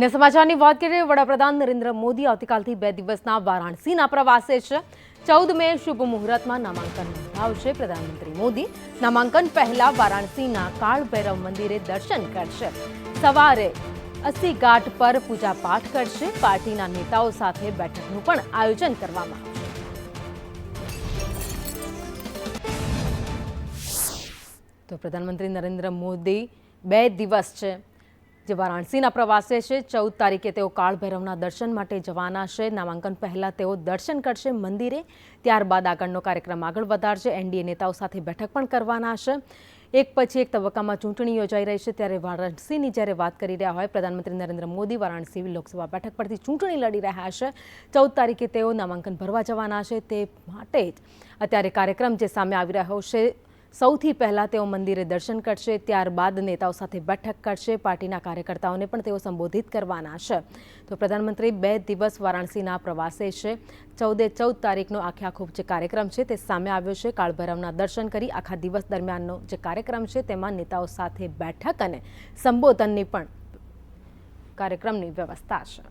ને સમાચારની વાત કરીએ, વડાપ્રધાન નરેન્દ્ર મોદી આવતીકાલથી બે દિવસના વારાણસીના પ્રવાસે છે. ચૌદ મે શુભ મુહૂર્તમાં નામાંકન નોંધાવશે. પ્રધાનમંત્રી મોદી નામાંકન પહેલા વારાણસીના કાળ ભૈરવ મંદિરે દર્શન કરશે. સવારે અસી ઘાટ પર પૂજા પાઠ કરશે. પાર્ટીના નેતાઓ સાથે બેઠકનું પણ આયોજન કરવામાં આવશે. તો પ્રધાનમંત્રી નરેન્દ્ર મોદી બે દિવસ છે. જે વારાણસીના પ્રવાસે છે, ચૌદ તારીખે તેઓ કાળ ભૈરવના દર્શન માટે જવાના છે. નામાંકન પહેલાં તેઓ દર્શન કરશે મંદિરે. ત્યારબાદ આગળનો કાર્યક્રમ આગળ વધારશે. એનડીએ નેતાઓ સાથે બેઠક પણ કરવાના છે. એક પછી એક તબક્કામાં ચૂંટણી યોજાઈ રહી છે. ત્યારે વારાણસીની જ્યારે વાત કરી રહ્યા હોય, પ્રધાનમંત્રી નરેન્દ્ર મોદી વારાણસી લોકસભા બેઠક પરથી ચૂંટણી લડી રહ્યા છે. ચૌદ તારીખે તેઓ નામાંકન ભરવા જવાના છે. તે માટે જ અત્યારે કાર્યક્રમ જે સામે આવી રહ્યો છે સૌથી પહેલાં તેઓ મંદિરે દર્શન કરશે, ત્યારબાદ નેતાઓ સાથે બેઠક કરશે, પાર્ટીના કાર્યકર્તાઓને પણ તેઓ સંબોધિત કરવાના છે. તો પ્રધાનમંત્રી, બે દિવસ વારાણસીના પ્રવાસે છે. ચૌદે ચૌદ તારીખનો આખે આખો જે કાર્યક્રમ છે તે સામે આવ્યો છે. કાળભૈરવના દર્શન કરી આખા દિવસ દરમિયાનનો જે કાર્યક્રમ છે તેમાં નેતાઓ સાથે બેઠક અને સંબોધનની પણ કાર્યક્રમની વ્યવસ્થા છે.